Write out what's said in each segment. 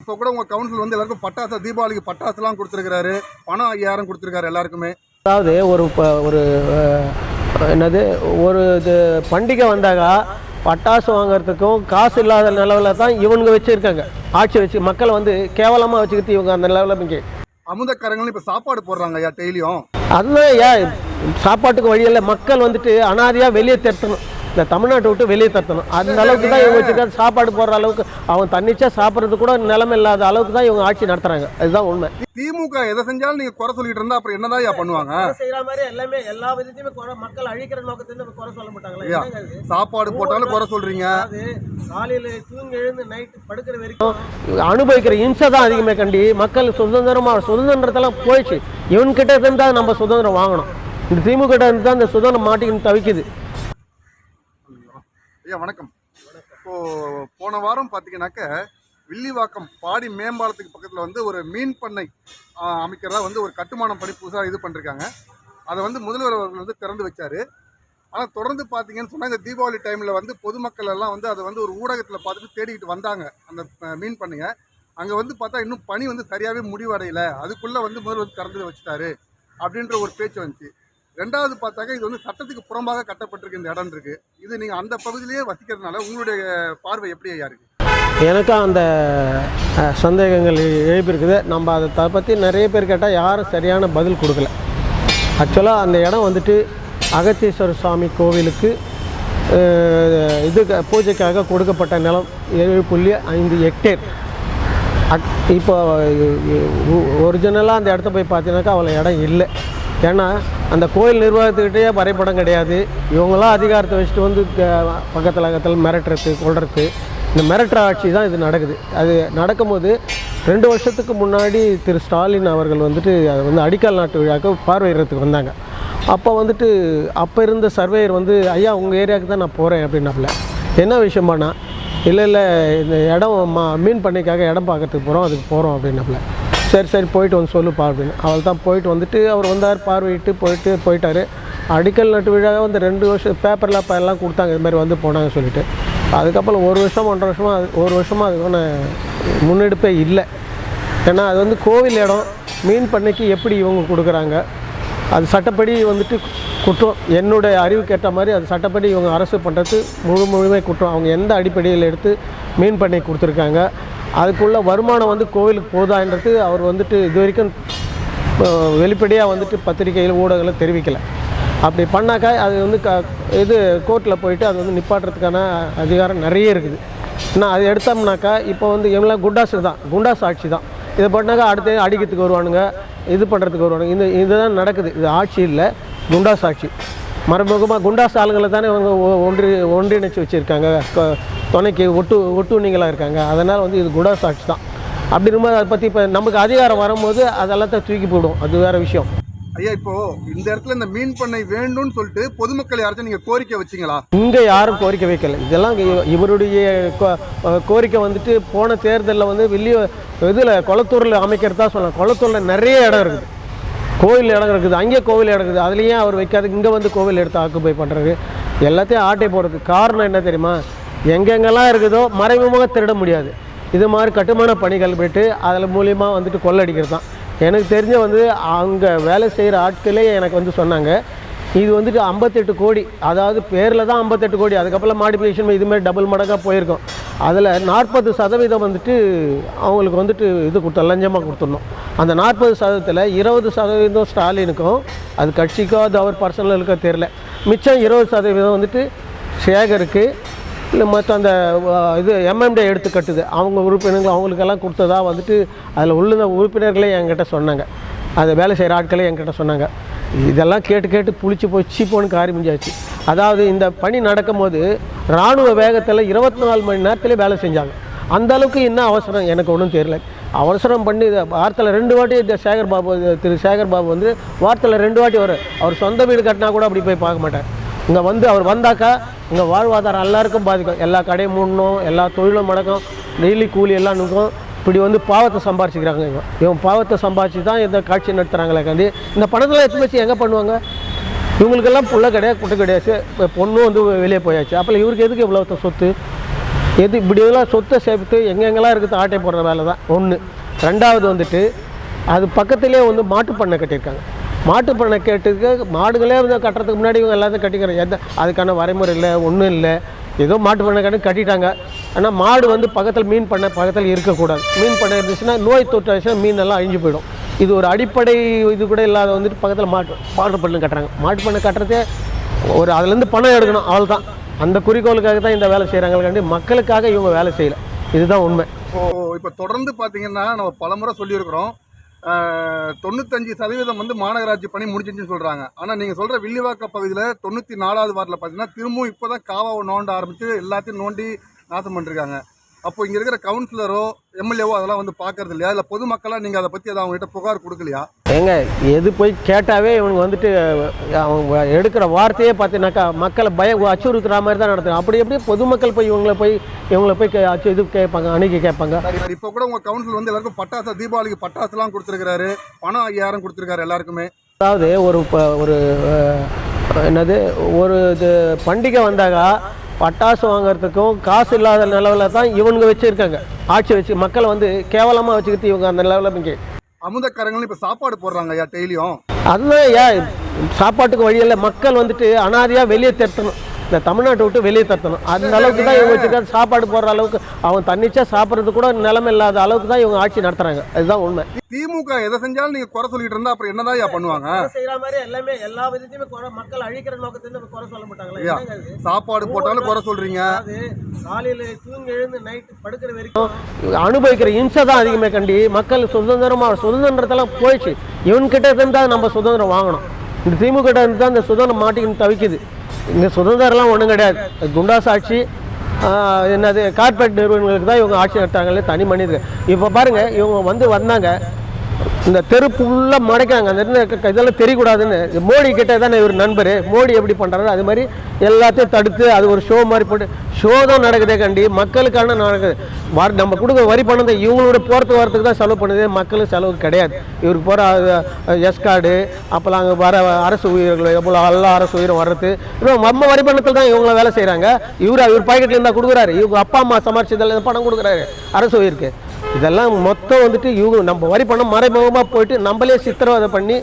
இப்போ கூட உங்க கவுன்சில் வந்து எல்லாருக்கும் பட்டாசு தீபாவளிக்கு பட்டாசுலாம் கொடுத்துருக்காரு பணம் ஐயாயிரம் கொடுத்துருக்காரு எல்லாருக்குமே. அதாவது ஒரு ஒரு என்னது ஒரு இது பண்டிகை வந்தாக்கா பட்டாசு வாங்குறதுக்கும் காசு இல்லாத நிலவில் தான் இவனுங்க வச்சுருக்காங்க. ஆட்சி வச்சு மக்களை வந்து கேவலமாக வச்சுக்கிட்டு இவங்க அந்த லெவலில் இங்கே. அமுதக்காரங்களும் இப்போ சாப்பாடு போடுறாங்க ஐயா டெய்லியும். அதுதான் ஏன் சாப்பாட்டுக்கு வழியில் மக்கள் வந்துட்டு அனாதையாக வெளியே தரத்தணும் இந்த தமிழ்நாட்டை விட்டு வெளியே தரத்தணும் அந்த அளவுக்கு தான் இவங்க வச்சுருக்காங்க. சாப்பாடு போடுற அளவுக்கு அவன் தன்னிச்சா சாப்பிட்றது கூட நிலைமை இல்லாத அளவுக்கு தான் இவங்க ஆட்சி நடத்துகிறாங்க அதுதான் உண்மை. திமுக எதை செஞ்சாலும் நீங்க குறை சொல்லிட்டு இருந்தா அப்புறம் என்னதான் பண்ணுவாங்க? செய்யற மாதிரி எல்லாமே எல்லா விதத்தையுமே மக்கள் அழிக்கிற நோக்கத்துல குறை சொல்ல மாட்டாங்களா? சாப்பாடு போட்டாலும் குறை சொல்றீங்க. காலையில தூங்கி எழுந்து நைட்டு படுக்கிற வரைக்கும் அனுபவிக்கிற இம்சை தான் அதிகமே கண்டி. மக்கள் சுதந்திரமா சுதந்திரத்தெல்லாம் போயிடுச்சு. இவன்கிட்ட இருந்தா நம்ம சுதந்திரம் வாங்கணும். இந்த திமுக கிட்ட இருந்து தான் இந்த சுதந்திரம் மாட்டிக்கின்னு தவிக்குது. ஐயா வணக்கம். இப்போ போன வாரம் பார்த்தீங்கன்னாக்க வில்லிவாக்கம் பாடி மேம்பாலத்துக்கு பக்கத்தில் வந்து ஒரு மீன் பண்ணை அமைக்கிறதா வந்து ஒரு கட்டுமானம் பண்ணி புதுசாக இது பண்ணிருக்காங்க. அதை வந்து முதல்வர் அவர்கள் வந்து திறந்து வச்சார். ஆனால் தொடர்ந்து பார்த்தீங்கன்னு சொன்னால் இந்த தீபாவளி டைமில் வந்து பொதுமக்கள் எல்லாம் வந்து அதை வந்து ஒரு ஊடகத்தில் பார்த்துட்டு தேடிக்கிட்டு வந்தாங்க அந்த மீன் பண்ணையை. அங்கே வந்து பார்த்தா இன்னும் பணி வந்து சரியாகவே முடிவடையல. அதுக்குள்ளே வந்து முதல்வர் திறந்து வச்சுட்டாரு அப்படின்ற ஒரு பேச்சு வந்துச்சு. ரெண்டாவது பார்த்தாக்க இது வந்து சட்டத்துக்கு புறம்பாக கட்டப்பட்டிருக்கு இந்த இடம் இருக்கு. இது நீங்க அந்த பகுதியிலேயே வசிக்கிறதுனால உங்களுடைய பார்வை எப்படி ஐயா இருக்கு? எனக்கும் அந்த சந்தேகங்கள் எழுப்பியிருக்குது. நம்ம அதை பற்றி நிறைய பேர் கேட்டால் யாரும் சரியான பதில் கொடுக்கல. ஆக்சுவலாக அந்த இடம் வந்துட்டு அகத்தீஸ்வரர் சுவாமி கோவிலுக்கு இது பூஜைக்காக கொடுக்கப்பட்ட நிலம் ஏழு புள்ளி ஐந்து ஹெக்டேர் அக் இப்போ ஒரிஜினலாக அந்த இடத்த போய் பார்த்தீங்கன்னாக்கா அவ்வளோ இடம் இல்லை. ஏன்னா அந்த கோயில் நிர்வாகத்துக்கிட்டே வரைபடம் கிடையாது. இவங்களாம் அதிகாரத்தை வச்சுட்டு வந்து பக்கத்தில் பக்கத்தில் மிரட்டுறது கொள்றது இந்த மிரட்டுற ஆட்சி தான் இது நடக்குது. அது நடக்கும்போது ரெண்டு வருஷத்துக்கு முன்னாடி திரு ஸ்டாலின் அவர்கள் வந்துட்டு அதை வந்து அடிக்கல் நாட்டு விழாக்கு பார்வையிடறதுக்கு வந்தாங்க. அப்போ வந்துட்டு அப்போ இருந்த சர்வேயர் வந்து ஐயா உங்கள் ஏரியாவுக்கு தான் நான் போகிறேன் அப்படின்னாப்புல. என்ன விஷயமானா இல்லை இல்லை இந்த இடம் மா மீன் பண்ணைக்காக இடம் பார்க்கறதுக்கு போகிறோம் அதுக்கு போகிறோம் அப்படின்னாப்புல. சரி சரி போயிட்டு வந்து சொல்லுப்பா அப்படின்னு அவள் தான் போயிட்டு வந்துட்டு அவர் வந்தார் பார்வையிட்டு போயிட்டு போயிட்டார். அடிக்கல் நட்டு விழாவே வந்து ரெண்டு வருஷம் பேப்பரில் அப்போ எல்லாம் கொடுத்தாங்க இது மாதிரி வந்து போனாங்க சொல்லிட்டு. அதுக்கப்புறம் ஒரு வருஷம் ஒன்றரை வருஷமாக அது ஒரு வருஷமாக அதுக்கான முன்னெடுப்பே இல்லை. ஏன்னா அது வந்து கோவில் இடம். மீன் பண்ணைக்கு எப்படி இவங்க கொடுக்குறாங்க? அது சட்டப்படி வந்துட்டு குற்றம். என்னுடைய அறிவு கேட்ட மாதிரி அது சட்டப்படி இவங்க அரசு பண்ணுறது முழு முழுமை குற்றம். அவங்க எந்த அடிப்படையில் எடுத்து மீன் பண்ணை கொடுத்துருக்காங்க? அதுக்குள்ள வருமானம் வந்து கோவிலுக்கு போதான்றது அவர் வந்துட்டு இது வரைக்கும் வெளிப்படையாக வந்துட்டு பத்திரிகையில் ஊடகங்களில் தெரிவிக்கலை. அப்படி பண்ணாக்கா அது வந்து க இது கோர்ட்டில் போயிட்டு அது வந்து நிப்பாட்டுறதுக்கான அதிகாரம் நிறைய இருக்குது. ஆனால் அது எடுத்தோம்னாக்கா இப்போ வந்து எல்லாம் குண்டாசு தான் குண்டாஸ் ஆட்சி தான். இதை பண்ணாக்கா அடுத்து அடிக்கிறதுக்கு வருவானுங்க இது பண்ணுறதுக்கு வருவானுங்க. இந்த இதுதான் நடக்குது. இது ஆட்சி இல்லை குண்டாஸ் ஆட்சி. மறைமுகமாக குண்டாஸ் ஆளுங்களை தானே இவங்க ஒன்றி ஒன்றிணைச்சு வச்சுருக்காங்க. துணைக்கு ஒட்டு ஒட்டுண்ணிங்களாக இருக்காங்க. அதனால் வந்து இது குண்டாஸ் ஆட்சி தான். அப்படி இருக்கும்போது அதை பற்றி இப்போ நமக்கு அதிகாரம் வரும்போது அதெல்லாத்தையும் தூக்கி போடும். அது வேறு விஷயம். ஐயா இப்போ இந்த இடத்துல இந்த மீன் பண்ணை வேண்டும்னு சொல்லிட்டு பொதுமக்கள் யாராச்சும் நீங்க கோரிக்கை வச்சீங்களா? இங்கே யாரும் கோரிக்கை வைக்கல. இதெல்லாம் இவருடைய கோரிக்கை வந்துட்டு போன தேர்தலில் வந்து வெளிய இதில் குளத்தூரில் அமைக்கிறதா சொல்லலாம். குளத்தூரில் நிறைய இடம் இருக்குது. கோவில் இடம் இருக்குது அங்கே கோவில் இடம் இருக்குது அதுலேயும் அவர் வைக்காது இங்கே வந்து கோவில் எடுத்து ஆக்குப்பை பண்ணுறது எல்லாத்தையும் ஆட்டை போடுறது காரணம் என்ன தெரியுமா? எங்கெங்கெல்லாம் இருக்குதோ மறைமுகமாக திருட முடியாது. இது மாதிரி கட்டுமான பணிகள் போயிட்டு அதில் மூலியமாக வந்துட்டு கொள்ளடிக்கிறது தான் எனக்கு தெரிஞ்ச வந்து அங்கே வேலை செய்கிற ஆட்களே எனக்கு வந்து சொன்னாங்க. இது வந்துட்டு ஐம்பத்தெட்டு கோடி. அதாவது பேரில் தான் ஐம்பத்தெட்டு கோடி. அதுக்கப்புறம் மாடிஃபிகேஷன் இதுமாதிரி டபுள் மடங்காக போயிருக்கோம். அதில் நாற்பது சதவீதம் வந்துட்டு அவங்களுக்கு வந்துட்டு இது கொடுத்தோம் லஞ்சமாக கொடுத்துடணும். அந்த நாற்பது சதவீதத்தில் இருபது சதவீதம் ஸ்டாலினுக்கும் அது கட்சிக்கோ அது அவர் பர்சனலுக்கோ தெரில மிச்சம் இருபது சதவீதம் வந்துட்டு சேகருக்கு இல்லை மற்ற அந்த இது எம்எம்டே எடுத்து கட்டுது. அவங்க உறுப்பினர்கள் அவங்களுக்கெல்லாம் கொடுத்ததா வந்துட்டு அதில் உள்ள உறுப்பினர்களே என்கிட்ட சொன்னாங்க. அதை வேலை செய்கிற ஆட்களே என்கிட்ட சொன்னாங்க. இதெல்லாம் கேட்டு கேட்டு புளிச்சு போய் சீப்போன்னு காரி முடிஞ்சாச்சு அதாவது இந்த பணி நடக்கும்போது இராணுவ வேகத்தில் இருபத்தி நாலு மணி நேரத்துலேயே வேலை செஞ்சாங்க. அந்த அளவுக்கு என்ன அவசரம்? எனக்கு ஒன்றும் தெரியல. அவசரம் பண்ணி இதை வாரத்தில் ரெண்டு வாட்டி இந்த சேகர் பாபு திரு சேகர் பாபு வந்து வாரத்தில் ரெண்டு வாட்டி வரும் அவர் சொந்த வீடு கட்டினா கூட அப்படி போய் பார்க்க மாட்டார். இங்கே வந்து அவர் வந்தாக்கா இங்கே வாழ்வாதாரம் எல்லாருக்கும் பாதிக்கும். எல்லா கடையும் மூடணும் எல்லா தொழிலும் முடக்கும் டெய்லி கூலி எல்லாம் நிற்கும் இப்படி வந்து பாவத்தை சம்பாரிச்சிக்கிறாங்க இவங்க இவன் பாவத்தை சம்பாரிச்சு தான் இந்த காட்சி நடத்துகிறாங்களே காண்டி இந்த பணத்தில் எடுத்து வச்சு எங்கே பண்ணுவாங்க? இவங்களுக்கெல்லாம் புள்ள கிடையாது குட்டை கிடையாது. பொண்ணும் வந்து வெளியே போயாச்சு. அப்போ இவருக்கு எதுக்கு இவ்வளோ சொத்து? எது இப்படி இதெல்லாம் சொத்தை சேர்த்து எங்கெங்கெல்லாம் இருக்குது ஆட்டை போடுற வேலை தான்? ஒன்று ரெண்டாவது வந்துட்டு அது பக்கத்துலேயே வந்து மாட்டு பண்ணை கட்டியிருக்காங்க. மாட்டு பண்ணை கேட்டதுக்கு மாடுகளே வந்து கட்டுறதுக்கு முன்னாடி இவங்க எல்லாத்தையும் கட்டிக்கிறாங்க. எந்த அதுக்கான வரைமுறை இல்லை ஒன்றும் இல்லை. ஏதோ மாட்டு பண்ணை கட்டி கட்டிட்டாங்க. ஆனால் மாடு வந்து பக்கத்தில் மீன் பண்ணை பக்கத்தில் இருக்கக்கூடாது. மீன் பண்ணை இருந்துச்சுன்னா நோய் தொற்று ஆச்சுன்னா மீன் எல்லாம் அழிஞ்சு போயிடும். இது ஒரு அடிப்படை இது கூட இல்லாத வந்துட்டு பக்கத்தில் மாட்டு மாட்டு பண்ணை கட்டுறாங்க. மாட்டு பண்ணை கட்டுறதே ஒரு அதுலேருந்து பணம் எடுக்கணும் அவ்வளோதான் அந்த குறிக்கோளுக்காக தான் இந்த வேலை செய்கிறாங்களுக்காண்டி மக்களுக்காக இவங்க வேலை செய்யலை. இதுதான் உண்மை. இப்போ இப்போ தொடர்ந்து பார்த்தீங்கன்னா நம்ம பலமுறை சொல்லியிருக்கிறோம். தொண்ணூத்தஞ்சு சதவீதம் வந்து மாநகராட்சி பணி முடிஞ்சிச்சுன்னு சொல்கிறாங்க ஆனால் நீங்கள் சொல்கிற வில்லிவாக்க பகுதியில் தொண்ணூற்றி நாலாவது வார்டில் பார்த்தீங்கன்னா திரும்பவும் இப்போ தான் காவாவை நோண்ட ஆரம்பித்து எல்லாத்தையும் நோண்டி நாசம் பண்ணிருக்காங்க. அப்போ இங்கே இருக்கிற கவுன்சிலரோ எம்எல்ஏவோ அதெல்லாம் வந்து பார்க்கறது இல்லையா? இல்லை பொதுமக்களாக நீங்கள் அதை பற்றி அதை அவங்ககிட்ட புகார் கொடுக்கலையா? ஏங்க எது போய் கேட்டாவே இவனுங்க வந்துட்டு அவங்க எடுக்கிற வார்த்தையே பார்த்தீங்கன்னாக்கா மக்களை பய அச்சுறுத்துற மாதிரி தான் நடத்துங்க அப்படி எப்படி பொதுமக்கள் போய் இவங்கள போய் இவங்கள போய் அச்சு இது கேட்பாங்க அணுகி கேட்பாங்க? இப்போ கூட உங்கள் கவுன்சில் வந்து எல்லாருக்கும் பட்டாசு தீபாவளிக்கு பட்டாசுலாம் கொடுத்துருக்காரு பணம் ஐயாயிரம் கொடுத்துருக்காரு எல்லாருக்குமே. அதாவது ஒரு ஒரு என்னது ஒரு இது பண்டிகை வந்தாக்கா பட்டாசு வாங்குறதுக்கும் காசு இல்லாத நிலவில் தான் இவனுங்க வச்சுருக்காங்க. ஆட்சி வச்சு மக்களை வந்து கேவலமாக வச்சுக்கிட்டு இவங்க அந்த நிலவில் இங்கே அமுதக்காரங்களும் இப்போ சாப்பாடு போடுறாங்க ஐயா டெய்லியும். அதுதான் ஏன் சாப்பாட்டுக்கு வழியில் மக்கள் வந்துட்டு அனாதையாக வெளியே தட்டணும். இந்த தமிழ்நாட்டை விட்டு வெளியே தட்டணும் அந்த அளவுக்கு தான் இவங்க வச்சுருக்காங்க. சாப்பாடு போடுற அளவுக்கு அவன் தன்னிச்சா சாப்பிட்றது கூட நிலைமை இல்லாத அளவுக்கு தான் இவங்க ஆட்சி நடத்துகிறாங்க அதுதான் உண்மை. திமுக எதை செஞ்சாலும் நீங்க குறை சொல்லிட்டு இருந்தா அப்புறம் என்னதான் பண்ணுவாங்க? செய்கிற மாதிரி எல்லாமே எல்லா விதத்தையுமே குறை மக்கள் அழிக்கிற நோக்கத்துல குறை சொல்ல மாட்டாங்களா. சாப்பாடு போட்டாலும் குறை சொல்றீங்க. காலையில் தூங்கி எழுந்து நைட்டு படுக்கிற வரைக்கும் அனுபவிக்கிற இம்சை தான் அதிகமே கண்டி. மக்கள் சுதந்திரமாக சுதந்திரத்தெல்லாம் போயிடுச்சு. இவன்கிட்ட இருந்து தான் நம்ம சுதந்திரம் வாங்கணும். இந்த திமுக இருந்து தான் இந்த சுதந்திரம் மாட்டிக்கின்னு தவிக்குது. இங்கே சுதந்திரம்லாம் ஒன்றும் கிடையாது. குண்டாஸ் ஆட்சி என்னது கார்பரேட் நிறுவனங்களுக்கு தான் இவங்க ஆட்சி நடத்தாங்களே தனி மனிதர்கள். இப்போ பாருங்கள் இவங்க வந்து வந்தாங்க. இந்த தெரு ஃபுல்லாக மடைக்காங்க அந்த இதெல்லாம் தெரியக்கூடாதுன்னு. மோடி கிட்ட தானே இவர் நண்பர். மோடி எப்படி பண்ணுறாரு அது மாதிரி எல்லாத்தையும் தடுத்து அது ஒரு ஷோ மாதிரி போட்டு ஷோ தான் நடக்குதே கண்டி. மக்களுக்கான நடக்குது. வர நம்ம கொடுக்க வரி பணத்தை இவங்களோட போகிறதுக்கு வரத்துக்கு தான் செலவு பண்ணுது. மக்களுக்கு செலவு கிடையாது. இவருக்கு போகிற எஸ் கார்டு அப்போல்லாம் அங்கே வர அரசு உயிர்கள் எவ்வளோ எல்லா அரசு உயிரும் வர்றது. இன்னும் நம்ம வரி பணத்தில் தான் இவங்கள வேலை செய்கிறாங்க இவர் இவர் பாக்கெட்டில் இருந்தால் கொடுக்குறாரு. இவங்க அப்பா அம்மா சமாளிச்சதில் பணம் கொடுக்குறாரு. அரசு உயிருக்கு. இதெல்லாம் மொத்தம் வந்துட்டு இவங்க நம்ம வரி பணம் மறைமுகமாக போயிட்டு நம்மளே சித்திரவதை பண்ணி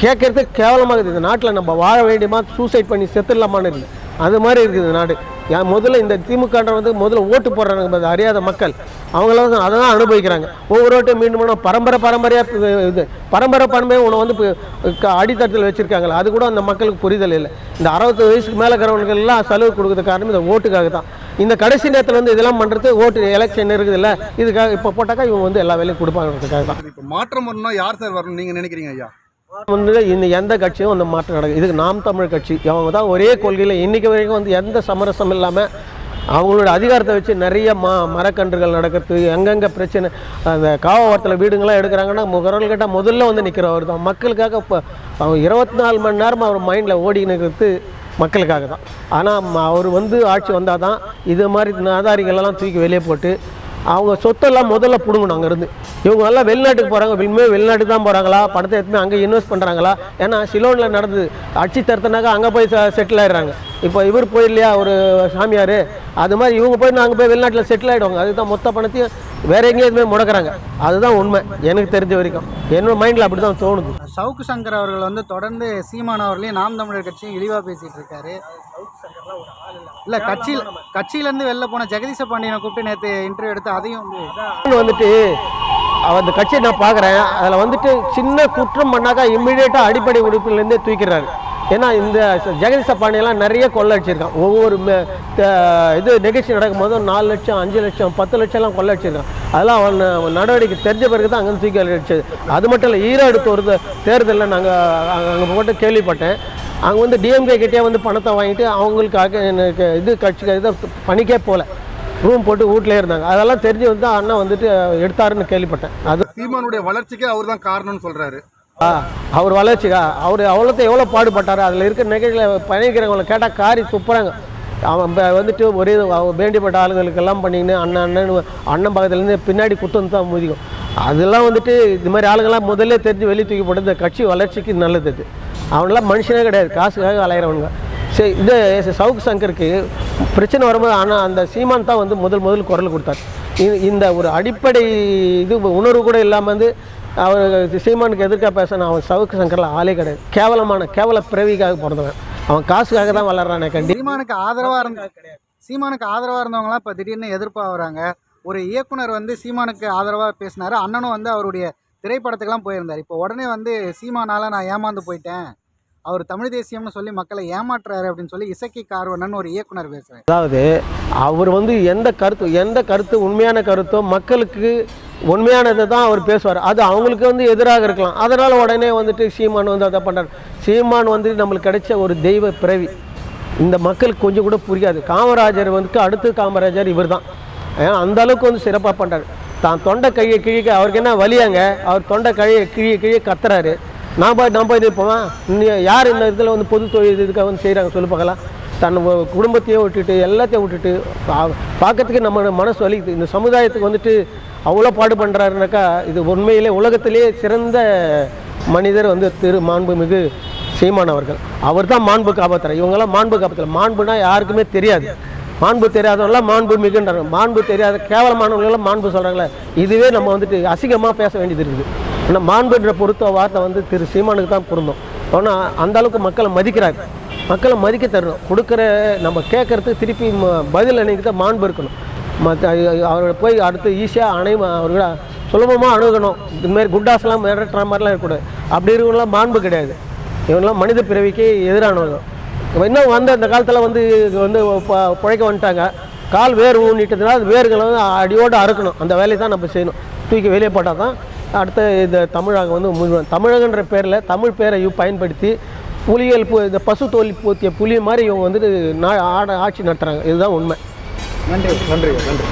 கேட்கறது கேவலமாக இருக்குது. இந்த நாட்டில் நம்ம வாழ வேண்டியமா சூசைட் பண்ணி செத்துடலாமான்னு இருக்குது. அது மாதிரி இருக்குது இந்த நாடு. ஏன் முதல்ல இந்த திமுக வந்து முதல்ல ஓட்டு போடுறாங்க அறியாத மக்கள். அவங்களாம் அதை தான் அனுபவிக்கிறாங்க. ஒவ்வொரு ஓட்டும் மீண்டும் மீண்டும் பரம்பரை பரம்பரையாக இது பரம்பரை பரம்பரையாக உன்னை வந்து இப்ப க- அடித்தட்டில் வச்சுருக்காங்களா அது கூட அந்த மக்களுக்கு புரிதல் இல்லை. இந்த அறுபது வயசுக்கு மேலே இருக்கிறவங்களுக்கு எல்லாம் செலவு கொடுக்குறது காரணம் இந்த ஓட்டுக்காக தான். இந்த கடைசி நேரத்தில் வந்து இதெல்லாம் பண்ணுறது ஓட்டு எலெக்ஷன் இருக்குது இல்லை இதுக்காக இப்போ போட்டாக்கா இவங்க வந்து எல்லா வேலையும் கொடுப்பாங்கிறதுக்காக தான். இப்ப மாற்றம் வரணும்னா யார் சார் வரணும்? நீங்க நினைக்கிறீங்க ஐயா? வந்து இந்த எந்த கட்சியும் அந்த மாற்றம் நடக்குது. இதுக்கு நாம் தமிழ் கட்சி. அவங்க தான் ஒரே கொள்கையில் இன்றைக்கி வரைக்கும் வந்து எந்த சமரசம் இல்லாமல் அவங்களோட அதிகாரத்தை வச்சு நிறைய ம மரக்கன்றுகள் நடக்கிறது எங்கெங்கே பிரச்சனை அந்த காவரத்தில் வீடுங்களாம் எடுக்கிறாங்கன்னா முகரல் கேட்டால் முதல்ல வந்து நிற்கிறவர் தான் மக்களுக்காக இப்போ அவங்க இருபத்தி நாலு மணி நேரம் அவர் மைண்டில் ஓடி நிற்கிறது மக்களுக்காக தான். ஆனால் அவர் வந்து ஆட்சி வந்தால் தான் இது மாதிரி நாதாரிகளெல்லாம் தூக்கி வெளியே போட்டு அவங்க சொத்தெல்லாம் முதல்ல பிடுங்கணும் அங்கேருந்து. இவங்க எல்லாம் வெளிநாட்டுக்கு போகிறாங்க வெளிமே வெளிநாட்டுக்கு தான் போகிறாங்களா பணத்தை எடுத்துமே அங்கே இன்வெஸ்ட் பண்ணுறாங்களா ஏன்னா சிலோனில் நடந்தது. அடிச்சு தரத்துனாக்கா அங்கே போய் செட்டில் ஆயிடுறாங்க. இப்போ இவர் போயிடலையா? ஒரு சாமியார். அது மாதிரி இவங்க போய் நாங்கள் போய் வெளிநாட்டில் செட்டில் ஆகிடுவாங்க அதுதான் மொத்த பணத்தையும் வேற எங்கேயும் எதுவுமே முடக்கிறாங்க. அதுதான் உண்மை. எனக்கு தெரிஞ்ச வரைக்கும். என்னோட மைண்டில் அப்படி தான் தோணுது. சவுக்கு சங்கர் அவர்கள் வந்து தொடர்ந்து சீமான் அவர்களையும் நாம் தமிழர் கட்சியும் இழிவாக பேசிகிட்டு இருக்காரு. இல்ல கட்சியில் கட்சியிலேருந்து வெளில போன ஜெகதீச பாண்டியனை கூப்பிட்டு நேற்று இன்டர்வியூ எடுத்து அதையும் வந்து வந்துட்டு அந்த கட்சியை நான் பார்க்குறேன். அதில் வந்துட்டு சின்ன குற்றம் பண்ணாக்கா இம்மிடியேட்டாக அடிப்படை உறுப்பிலேருந்தே தூக்கிறாரு ஏன்னா இந்த ஜெகதீச பாண்டியெல்லாம் நிறைய கொள்ளடிச்சிருக்கான் ஒவ்வொரு இது நிகழ்ச்சி நடக்கும்போது நாலு லட்சம் அஞ்சு லட்சம் பத்து லட்சம்லாம் கொள்ளடிச்சிருக்கான் அதெல்லாம் அவன் அவன் நடவடிக்கை தெரிஞ்ச பிறகு தான் அங்கே தூக்கி அடிச்சது அது மட்டும் இல்லை ஈரோடு ஒரு தேர்தலில் நாங்கள் அங்கே போட்டு கேள்விப்பட்டேன். அங்கே வந்து டிஎம்கே கிட்டே வந்து பணத்தை வாங்கிட்டு அவங்களுக்காக எனக்கு இது கட்சி இதை பணிக்கே போகல ரூம் போட்டு வீட்டிலே இருந்தாங்க. அதெல்லாம் தெரிஞ்சு வந்து அண்ணா வந்துட்டு எடுத்தாருன்னு கேள்விப்பட்டேன். அது சீமானுடைய வளர்ச்சிக்கே அவர் தான் காரணம்னு சொல்றாரு. ஆ, அவர் வளர்ச்சிக்கா அவர் அவ்வளோத்தை எவ்வளோ பாடுபட்டார். அதில் இருக்கிற நிகழ்ச்சியில் பயணிக்கிறவங்களை கேட்டால் காரி துப்புறாங்க. அவன் வந்துட்டு ஒரே வேண்டிப்பட்ட ஆளுங்களுக்கெல்லாம் பண்ணிக்கின்னு அண்ணன் அண்ணன் அண்ணன் பக்கத்துலேருந்து பின்னாடி குத்தம் தான் முதிக்கும். அதெல்லாம் வந்துட்டு இது மாதிரி ஆளுங்கெல்லாம் முதல்ல தெரிஞ்சு வெளியே தூக்கி போட்டு இந்த கட்சி வளர்ச்சிக்கு நல்லது அது. அவனெல்லாம் மனுஷனே கிடையாது. காசுக்காக அலையிறவனுங்க. சரி இது சவுக் சங்கருக்கு பிரச்சனை வரும்போது ஆனால் அந்த சீமான் தான் வந்து முதல் முதல் குரல் கொடுத்தார். இது இந்த ஒரு அடிப்படை இது உணர்வு கூட இல்லாமல் வந்து அவர் சீமானுக்கு எதிர்க்காக பேசின அவன் சவுக்கு சங்கரில் ஆளே கிடையாது. கேவலமான கேவல பிறவிக்காக பிறந்தவன். அவன் காசுக்காக தான் வளர்றானே கண்டி. சீமானுக்கு ஆதரவா இருந்த சீமானுக்கு ஆதரவாக இருந்தவங்களாம் இப்போ திடீர்னு எதிர்ப்பா வராங்க ஒரு இயக்குனர் வந்து சீமானுக்கு ஆதரவாக பேசினார். அண்ணனும் வந்து அவருடைய திரைப்படத்துக்கெல்லாம் போயிருந்தார். இப்போ உடனே வந்து சீமானால் நான் ஏமாந்து போயிட்டேன். அவர் தமிழ் தேசியம்னு சொல்லி மக்களை ஏமாற்றுறாரு அப்படின்னு சொல்லி இசக்கி கார்வனன் ஒரு இயக்குனர் பேசுகிறார் அதாவது அவர் வந்து எந்த கருத்து எந்த கருத்து உண்மையான கருத்தோ மக்களுக்கு உண்மையானதை தான் அவர் பேசுவார். அது அவங்களுக்கு வந்து எதிராக இருக்கலாம். அதனால் உடனே வந்துட்டு சீமான் வந்து அதை பண்ணுறாரு சீமான் வந்து நம்மளுக்கு கிடைச்ச ஒரு தெய்வ பிறவி. இந்த மக்களுக்கு கொஞ்சம் கூட புரியாது. காமராஜர் வந்து அடுத்து காமராஜர் இவர் தான் அந்த அளவுக்கு வந்து சிறப்பாக பண்ணுறாரு தான் தொண்டை கையை கிழிக்க அவருக்கு என்ன வலியாங்க? அவர் தொண்டை கையை கிழிய கிழிய கத்துறாரு. நான் போய் நான் போய் இது போவேன். இன்னும் யார் இந்த இதில் வந்து பொது தொழில் இதுக்காக வந்து செய்கிறாங்க சொல்லி பார்க்கலாம். தன் குடும்பத்தையே குடும்பத்தையும் விட்டுட்டு எல்லாத்தையும் விட்டுட்டு பா- பார்க்கறதுக்கு நம்ம மனசு வலிக்குது. இந்த சமுதாயத்துக்கு வந்துட்டு அவ்வளோ பாடு பண்ணுறாருனாக்கா இது உண்மையிலே உலகத்திலேயே சிறந்த மனிதர் வந்து திரு மாண்புமிகு சீமான் அவர்கள். அவர் தான் மாண்பு காப்பாற்றுறார் இவங்கெல்லாம் மாண்பு காப்பாற்றல மாண்புனா யாருக்குமே தெரியாது. மாண்பு தெரியாதவங்களாம் மாண்பு மிகுன்றாங்க மாண்பு தெரியாத கேவலமானவங்களெல்லாம் மாண்பு சொல்கிறாங்களே இதுவே நம்ம வந்துட்டு அசிங்கமாக பேச வேண்டியது இருக்குது. ஆனால் மாண்புன்ற பொறுத்த வார்த்தை வந்து திரு சீமானுக்கு தான் பொருந்தும். ஆனால் அந்த அளவுக்கு மக்களை மதிக்கிறாங்க. மக்களை மதிக்க தரணும். கொடுக்குற நம்ம கேட்குறதுக்கு திருப்பி ம- பதில் அன்னைக்கு மாண்பு இருக்கணும். மற்ற அவரை போய் அடுத்து ஈஸியாக அணை அவர்கள சுலபமாக அணுகணும். இதுமாரி குண்டாஸ்லாம் மிரட்டுற மாதிரிலாம் இருக்கக்கூடாது. அப்படி இருக்கவங்களாம் மாண்பு கிடையாது. இவங்களாம் மனித பிறவிக்கு எதிரானவங்க இன்னும் வந்து அந்த காலத்தில் வந்து இது வந்து பிழைக்க வந்துட்டாங்க. கால் வேர் ஊன்னிட்டதுனால அது வேர்களை வந்து அடியோடு அறுக்கணும். அந்த வேலையை தான் நம்ம செய்யணும். தூக்கி வெளியே போட்டால் தான் அடுத்த இந்த தமிழகம் வந்து தமிழகன்ற பேரில் தமிழ் பேரை பயன்படுத்தி புலிகள் இந்த பசு தோல் போத்திய புலி மாதிரி இவங்க வந்துட்டு நா ஆட ஆட்சி நடத்துகிறாங்க இதுதான் உண்மை. நன்றி நன்றி நன்றி.